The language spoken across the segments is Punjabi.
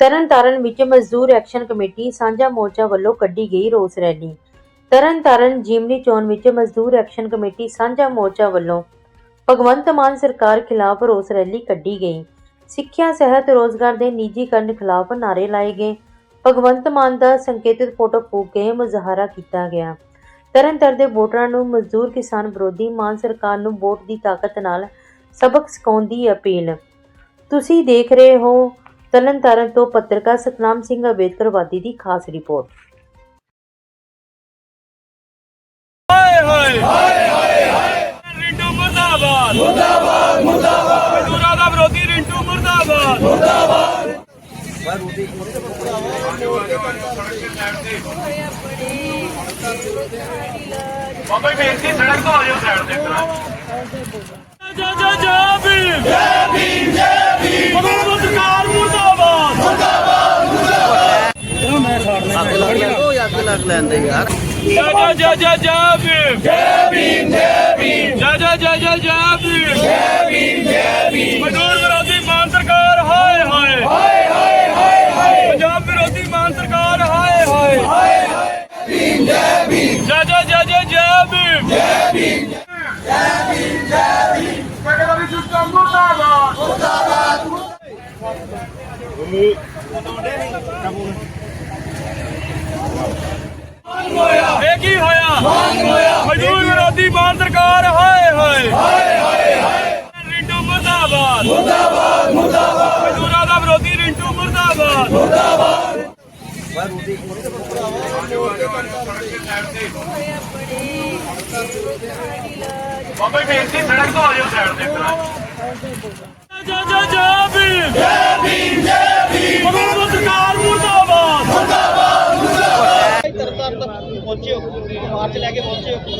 ਤਰਨਤਾਰਨ ਵਿੱਚ ਮਜ਼ਦੂਰ ਐਕਸ਼ਨ ਕਮੇਟੀ ਸਾਂਝਾ ਮੋਰਚਾ ਵੱਲੋਂ ਕੱਢੀ ਗਈ ਰੋਸ ਰੈਲੀ। ਤਰਨਤਾਰਨ ਜਿਮਨੀ ਚੋਣ ਵਿੱਚ ਮਜ਼ਦੂਰ ਐਕਸ਼ਨ ਕਮੇਟੀ ਸਾਂਝਾ ਮੋਰਚਾ ਵੱਲੋਂ ਭਗਵੰਤ ਮਾਨ ਸਰਕਾਰ ਖਿਲਾਫ ਰੋਸ ਰੈਲੀ ਕੱਢੀ ਗਈ। ਸਿੱਖਿਆ, ਸਿਹਤ, ਰੋਜ਼ਗਾਰ ਦੇ ਨਿੱਜੀਕਰਨ ਖਿਲਾਫ ਨਾਅਰੇ ਲਾਏ ਗਏ। ਭਗਵੰਤ ਮਾਨ ਦਾ ਸੰਕੇਤਿਤ ਫੋਟੋ ਫੂਕ ਕੇ ਮੁਜ਼ਾਹਰਾ ਕੀਤਾ ਗਿਆ। ਤਰਨਤਾਰਨ ਦੇ ਵੋਟਰਾਂ ਨੂੰ ਮਜ਼ਦੂਰ ਕਿਸਾਨ ਵਿਰੋਧੀ ਮਾਨ ਸਰਕਾਰ ਨੂੰ ਵੋਟ ਦੀ ਤਾਕਤ ਨਾਲ ਸਬਕ ਸਿਖਾਉਣ ਦੀ ਅਪੀਲ। ਤੁਸੀਂ ਦੇਖ ਰਹੇ ਹੋ ਤਰਨਤਾਰਨ ਤੋਂ ਪੱਤਰਕਾਰ ਸਤਨਾਮ ਸਿੰਘ ਅੰਬੇਦਕਰਵਾਦੀ ਦੀ ਖਾਸ ਰਿਪੋਰਟ। ਹਾਏ ਹਾਏ ਹਾਏ ਹਾਏ ਹਾਏ। ਰਿੰਟੂ ਮੁਰਦਾਬਾਦ। ਮੁਰਦਾਬਾਦ ਮੁਰਦਾਬਾਦ। ਮਜ਼ਦੂਰਾਂ ਦਾ ਵਿਰੋਧੀ ਰਿੰਟੂ ਮੁਰਦਾਬਾਦ। ਬਾਬਾ ਜੀ, ਬੇਨਤੀ, ਸੜਕ ਤੋਂ ਆ ਜਾਓ ਸਾਈਡ ਤੇ। ਜੈ ਜੈ ਜੈ ਭੀਮ ਜੈ ਭੀਮ ਜੈ ਭੀਮ ਮਜ਼ਦੂਰ ਸਰਕਾਰ ਮੁਰਦਾਬਾਦ ਅੱਗ ਲੱਗ ਲੈਂਦੇ ਯਾਰ ਜੈ ਜੈ ਜੈ ਜੈ ਜੈ ਭੀਮ ਜੈ ਭੀਮ ਜੈ ਭੀਮ ਜੈ ਜੈ ਜੈ ਜੈ ਜੈ ਭੀਮ ਜੈ ਭੀਮ ਜੈ ਭੀਮ ਮਜ਼ਦੂਰ ਵਿਰੋਧੀ ਮਾਨ ਸਰਕਾਰ ਹਾਏ ਹਾਏ ਹਾਏ ਹਾਏ ਹਾਏ ਹਾਏ ਪੰਜਾਬ ਵਿਰੋਧੀ ਮਾਨ ਸਰਕਾਰ ਹਾਏ ਹਾਏ ਹਾਏ ਭੀਮ ਜੈ ਭੀਮ ਜੈ ਜੈ ਜੈ ਜੈ ਜੈ ਭੀਮ ਜੈ ਭੀਮ ਜੈ ਭੀਮ ਜੈ ਭੀਮ ਕਹਿੰਦਾ ਵੀ ਸਿਸਟਮ ਮੁਰਦਾਬਾਦ ਇਹ ਕੀ ਹੋਇਆ? ਮਜ਼ਦੂਰ ਵਿਰੋਧੀ ਮਾਨ ਸਰਕਾਰ, ਹਾਏ ਹਾਏ। ਹਾਏ ਹਾਏ ਹਾਏ ਰਿੰਟੂ ਮੁਰਦਾਬਾਦ। ਮੁਰਦਾਬਾਦ ਮੁਰਦਾਬਾਦ ਮਜ਼ਦੂਰਾਂ ਦਾ ਵਿਰੋਧੀ ਰਿੰਟੂ ਮੁਰਦਾਬਾਦ। ਬਾਬਾ ਜੀ, ਬੇਨਤੀ, ਸੜਕ ਤੋਂ ਆ ਜਾਓ ਸਾਈਡ ਤੇ। ਜੈ ਜੈ ਜੈ ਭੀਮ ਜੈ ਭੀਮ ਜੈ ਭੀਮ ਮਜ਼ਦੂਰ ਸਰਕਾਰ ਮੁਰਦਾਬਾਦ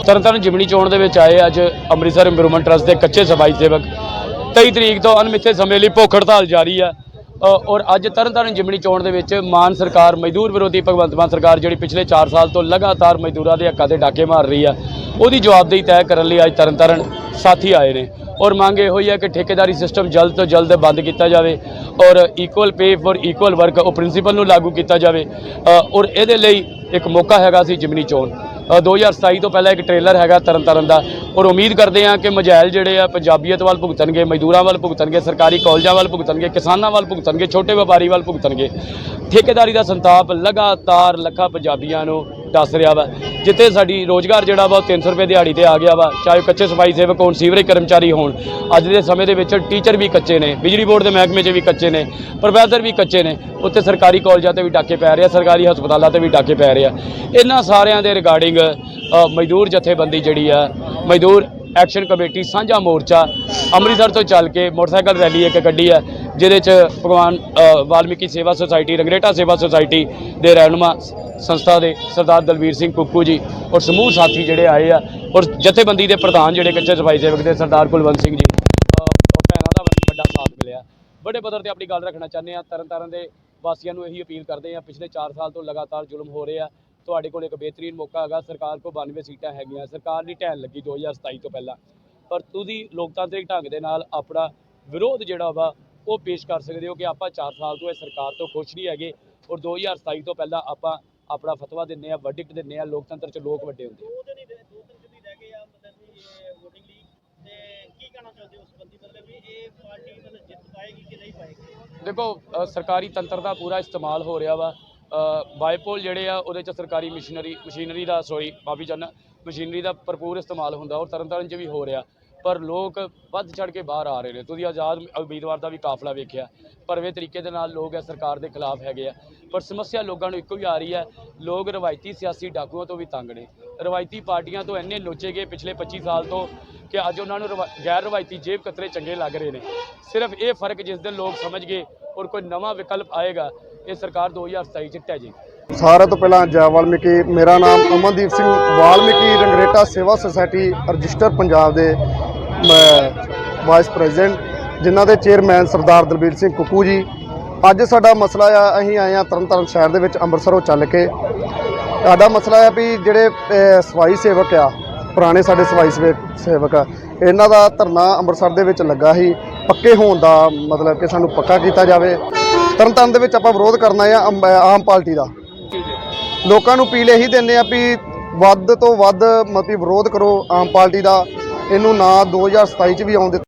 ਤਰਨਤਾਰਨ ਜਿਮਣੀ ਚੋਣ ਦੇ ਵਿੱਚ ਆਏ ਅੱਜ ਅੰਮ੍ਰਿਤਸਰ ਇੰਪਰੂਵਮੈਂਟ ਟਰਸਟ ਦੇ ਕੱਚੇ ਸਫ਼ਾਈ ਸੇਵਕ। 23 ਤਰੀਕ ਤੋਂ ਅਨਮਿੱਥੇ ਸਮੇਂ ਲਈ ਭੁੱਖ ਹੜਤਾਲ ਜਾਰੀ ਆ। ਔਰ ਅੱਜ ਤਰਨਤਾਰਨ ਜਿਮਣੀ ਚੋਣ ਦੇ ਵਿੱਚ ਮਾਨ ਸਰਕਾਰ ਮਜ਼ਦੂਰ ਵਿਰੋਧੀ ਭਗਵੰਤ ਮਾਨ ਸਰਕਾਰ ਜਿਹੜੀ ਪਿਛਲੇ 4 ਸਾਲ ਤੋਂ ਲਗਾਤਾਰ ਮਜ਼ਦੂਰਾਂ ਦੇ ਹੱਕਾਂ ਤੇ ਡਾਕੇ ਮਾਰ ਰਹੀ ਆ, ਉਹਦੀ ਜਵਾਬਦੇਹੀ ਤੈਅ ਕਰਨ ਲਈ ਅੱਜ ਤਰਨਤਾਰਨ ਸਾਥੀ ਆਏ ਨੇ। ਔਰ ਮੰਗ ਇਹੋ ਹੀ ਹੈ ਕਿ ਠੇਕੇਦਾਰੀ ਸਿਸਟਮ ਜਲਦ ਤੋਂ ਜਲਦ ਬੰਦ ਕੀਤਾ ਜਾਵੇ ਔਰ equal pay for equal work ਉਹ ਪ੍ਰਿੰਸੀਪਲ ਨੂੰ ਲਾਗੂ ਕੀਤਾ ਜਾਵੇ। ਔਰ ਇਹਦੇ ਲਈ ਇੱਕ ਮੌਕਾ ਹੈਗਾ ਸੀ ਜਿਮਨੀ ਚੋਣ 2027 ਤੋਂ ਪਹਿਲਾਂ ਇੱਕ ਟ੍ਰੇਲਰ ਹੈਗਾ ਤਰਨਤਾਰਨ ਦਾ। ਔਰ ਉਮੀਦ ਕਰਦੇ ਹਾਂ ਕਿ ਮਜਾਇਲ ਜਿਹੜੇ ਆ ਪੰਜਾਬੀਅਤ ਵੱਲ ਭੁਗਤਣਗੇ, ਮਜ਼ਦੂਰਾਂ ਵੱਲ ਭੁਗਤਣਗੇ, ਸਰਕਾਰੀ ਕਾਲਜਾਂ ਵੱਲ ਭੁਗਤਣਗੇ, ਕਿਸਾਨਾਂ ਵੱਲ ਭੁਗਤਣਗੇ, ਛੋਟੇ ਵਪਾਰੀ ਵੱਲ ਭੁਗਤਣਗੇ। ਠੇਕੇਦਾਰੀ ਦਾ ਸੰਤਾਪ ਲਗਾਤਾਰ ਲੱਖਾਂ ਪੰਜਾਬੀਆਂ ਨੂੰ ਦੱਸ ਰਿਹਾ ਵਾ, ਜਿੱਥੇ ਸਾਡੀ ਰੋਜ਼ਗਾਰ ਜਿਹੜਾ ਵਾ ਉਹ 300 ਰੁਪਏ ਦਿਹਾੜੀ ਤੇ ਆ ਗਿਆ ਵਾ, ਚਾਹੇ ਉਹ ਕੱਚੇ ਸਫ਼ਾਈ ਸੇਵਕ ਹੋਣ, ਸੀਵਰੇਜ ਕਰਮਚਾਰੀ ਹੋਣ, ਅੱਜ ਦੇ ਸਮੇਂ ਦੇ ਵਿੱਚ ਟੀਚਰ ਵੀ ਕੱਚੇ ਨੇ, ਬਿਜਲੀ ਬੋਰਡ ਦੇ ਮਹਿਕਮੇ 'ਚ ਵੀ ਕੱਚੇ ਨੇ, ਪ੍ਰੋਫੈਸਰ ਵੀ ਕੱਚੇ ਨੇ, ਉੱਥੇ ਸਰਕਾਰੀ ਕਾਲਜਾਂ ਤੇ ਵੀ ਡਾਕੇ ਪੈ ਰਿਹਾ ਸਰਕਾਰੀ ਹਸਪਤਾਲਾਂ ਤੇ ਵੀ ਡਾਕੇ ਪੈ ਰਿਹਾ ਇਹਨਾਂ ਸਾਰਿਆਂ ਦੇ ਰਿਗਾਰਡਿੰਗ ਮਜ਼ਦੂਰ ਜਥੇਬੰਦੀ ਜਿਹੜੀ ਆ, ਮਜ਼ਦੂਰ ਐਕਸ਼ਨ ਕਮੇਟੀ ਸਾਂਝਾ ਮੋਰਚਾ ਅੰਮ੍ਰਿਤਸਰ ਤੋਂ ਚੱਲ ਕੇ ਮੋਟਰਸਾਈਕਲ ਰੈਲੀ ਇੱਕ ਕੱਢੀ ਹੈ, ਜਿਹਦੇ ਚ ਭਗਵਾਨ ਵਾਲਮੀਕੀ ਸੇਵਾ ਸੁਸਾਇਟੀ, ਰੰਗਰੇਟਾ ਸੇਵਾ ਸੁਸਾਇਟੀ ਦੇ ਰਹਿਨੁਮਾ ਸੰਸਥਾ ਦੇ ਸਰਦਾਰ ਦਲਵੀਰ ਸਿੰਘ ਕੁੱਕੂ ਜੀ ਔਰ ਸਮੂਹ ਸਾਥੀ ਜਿਹੜੇ ਆਏ ਆ ਔਰ ਜਥੇਬੰਦੀ ਦੇ ਪ੍ਰਧਾਨ ਜਿਹੜੇ ਕੱਚੇ ਸਫ਼ਾਈ ਸੇਵਕ ਦੇ ਸਰਦਾਰ ਕੁਲਵੰਤ ਸਿੰਘ ਜੀ ਭੈਣਾਂ ਦਾ ਵੱਡਾ ਸਾਥ ਮਿਲਿਆ। ਵੱਡੇ ਪੱਧਰ ਤੇ ਆਪਣੀ ਗੱਲ ਰੱਖਣਾ ਚਾਹੁੰਦੇ ਆ ਤਰਨਤਾਰਨ ਦੇ ਵਾਸੀਆਂ ਨੂੰ ਇਹੀ ਅਪੀਲ ਕਰਦੇ ਆ ਪਿਛਲੇ 4 ਸਾਲ ਤੋਂ ਲਗਾਤਾਰ ਜ਼ੁਲਮ ਹੋ ਰਹੇ ਆ ਤੁਹਾਡੇ ਕੋਲ ਇੱਕ ਬਿਹਤਰੀਨ ਮੌਕਾ ਹੈਗਾ ਸਰਕਾਰ ਕੋਲ 92 ਸੀਟਾਂ ਹੈਗੀਆਂ ਸਰਕਾਰ ਦੀ ਢਹਿਣ ਲੱਗੀ 2027 ਤੋਂ ਪਹਿਲਾਂ। ਪਰ ਤੁਸੀਂ ਲੋਕਤਾਂਤਰਿਕ ਢੰਗ ਦੇ ਨਾਲ ਆਪਣਾ ਵਿਰੋਧ ਜਿਹੜਾ ਵਾ ਉਹ ਪੇਸ਼ ਕਰ ਸਕਦੇ ਹੋ ਕਿ ਆਪਾਂ 4 ਸਾਲ ਤੋਂ ਇਹ ਸਰਕਾਰ ਤੋਂ ਖੁਸ਼ ਨਹੀਂ ਹੈਗੇ ਔਰ 2027 ਤੋਂ ਪਹਿਲਾਂ ਆਪਾਂ ਆਪਣਾ ਫਤਵਾ ਦਿੰਨੇ ਆ ਵਰਡਿਕਟ ਦਿੰਨੇ ਆ ਲੋਕਤੰਤਰ 'ਚ ਲੋਕ ਵੱਡੇ ਹੁੰਦੇ ਆ। ਦੋ ਦਿਨ ਹੀ ਰਹਿ- ਦੋ ਤਿੰਨ ਦਿਨ ਹੀ ਰਹਿ ਗਏ ਆ ਮਤਲਬ ਕਿ VOTING ਲਈ। ਤੇ ਕੀ ਕਹਿਣਾ ਚਾਹੁੰਦੇ ਹੋ ਉਸ ਬੰਦੀ ਮਤਲਬ ਵੀ ਇਹ ਪਾਰਟੀ ਮਤਲਬ ਜਿੱਤ ਪਾਏਗੀ ਕਿ ਨਹੀਂ ਪਾਏਗੀ? ਦੇਖੋ ਸਰਕਾਰੀ ਤੰਤਰ ਦਾ ਪੂਰਾ ਇਸਤੇਮਾਲ ਹੋ ਰਿਹਾ ਵਾ। ਬਾਈਪੋਲ ਜਿਹੜੇ ਆ, ਉਹਦੇ ਚ ਸਰਕਾਰੀ ਮਸ਼ੀਨਰੀ ਮਸ਼ੀਨਰੀ ਦਾ ਸੋਰੀ ਮਾਫੀ ਚਾਹੁੰਦਾ, ਮਸ਼ੀਨਰੀ ਦਾ ਭਰਪੂਰ ਇਸਤੇਮਾਲ ਹੁੰਦਾ, ਔਰ ਤਰਨਤਾਰਨ 'ਚ ਵੀ ਹੋ ਰਿਹਾ। ਪਰ ਲੋਕ ਵੱਧ ਚੜ ਕੇ ਬਾਹਰ ਆ ਰਹੇ ਨੇ। ਤੁਸੀਂ ਆਜ਼ਾਦ ਉਮੀਦਵਾਰ ਦਾ ਵੀ ਕਾਫਲਾ ਵੇਖਿਆ, ਭਰਵੇਂ ਤਰੀਕੇ ਦੇ ਨਾਲ ਲੋਕ ਇਹ ਸਰਕਾਰ ਦੇ ਖਿਲਾਫ ਹੈਗੇ ਆ। ਪਰ ਸਮੱਸਿਆ ਲੋਕਾਂ ਨੂੰ ਇੱਕੋ ਹੀ ਆ ਰਹੀ ਹੈ, ਲੋਕ ਰਵਾਇਤੀ ਸਿਆਸੀ ਡਾਕੂਆਂ ਤੋਂ ਵੀ ਤੰਗ ਨੇ। ਰਵਾਇਤੀ ਪਾਰਟੀਆਂ ਤੋਂ ਇੰਨੇ ਲੋਚੇ ਗਏ ਪਿਛਲੇ 25 ਸਾਲ ਤੋਂ ਕਿ ਅੱਜ ਉਹਨਾਂ ਨੂੰ ਰਵਾ- ਗੈਰ ਰਵਾਇਤੀ ਜੇਬ ਕਤਰੇ ਚੰਗੇ ਲੱਗ ਰਹੇ ਨੇ। ਸਿਰਫ ਇਹ ਫ਼ਰਕ ਜਿਸ ਦਿਨ ਲੋਕ ਸਮਝ ਗਏ, ਔਰ ਕੋਈ ਨਵਾਂ ਵਿਕਲਪ ਆਏਗਾ ਇਹ ਸਰਕਾਰ 2027 ਚ ਟਹਿ ਜਾਏਗੀ ਸਾਰਿਆਂ ਤੋਂ ਪਹਿਲਾਂ ਜੈ ਵਾਲਮੀਕੀ, ਮੇਰਾ ਨਾਮ ਅਮਨਦੀਪ ਸਿੰਘ ਵਾਲਮੀਕੀ ਰੰਗਰੇਟਾ ਸੇਵਾ ਸੁਸਾਇਟੀ ਰਜਿਸਟਰ ਪੰਜਾਬ ਦੇ ਵਾਈਸ ਪ੍ਰੈਜ਼ੀਡੈਂਟ ਜਿਨ੍ਹਾਂ ਦੇ ਚੇਅਰਮੈਨ ਸਰਦਾਰ ਦਲਬੀਰ ਸਿੰਘ ਕੁੱਕੂ ਜੀ। ਅੱਜ ਸਾਡਾ ਮਸਲਾ ਆ, ਅਸੀਂ ਆਏ ਆ ਤਰਨਤਾਰਨ ਸ਼ਹਿਰ ਦੇ ਵਿੱਚ ਅੰਮ੍ਰਿਤਸਰੋਂ ਚੱਲ ਕੇ। ਸਾਡਾ ਮਸਲਾ ਆ ਵੀ ਜਿਹੜੇ ਸਵਾਈ ਸੇਵਕ ਆ, ਪੁਰਾਣੇ ਸਾਡੇ ਸਵਾਈ ਸੇਵਕ ਸੇਵਕ ਆ, ਇਹਨਾਂ ਦਾ ਧਰਨਾ ਅੰਮ੍ਰਿਤਸਰ ਦੇ ਵਿੱਚ ਲੱਗਾ ਸੀ। ਪੱਕੇ ਹੋਣ ਦਾ ਮਤਲਬ ਕਿ ਸਾਨੂੰ ਪੱਕਾ ਕੀਤਾ ਜਾਵੇ। ਤਰਨਤਾਰਨ ਦੇ ਵਿੱਚ ਆਪਾਂ ਵਿਰੋਧ ਕਰਨਾ ਆ, ਅੰਬ ਆਮ ਪਾਰਟੀ ਦਾ। ਲੋਕਾਂ ਨੂੰ ਅਪੀਲ ਇਹੀ ਦਿੰਦੇ ਆ ਵੀ ਵੱਧ ਤੋਂ ਵੱਧ ਮਤਲਬ ਕਿ ਵਿਰੋਧ ਕਰੋ ਆਮ ਪਾਰਟੀ ਦਾ। ਇਹਨੂੰ ਨਾ 2027 ਚ ਵੀ ਆਉਣ ਦਿੱਤਾ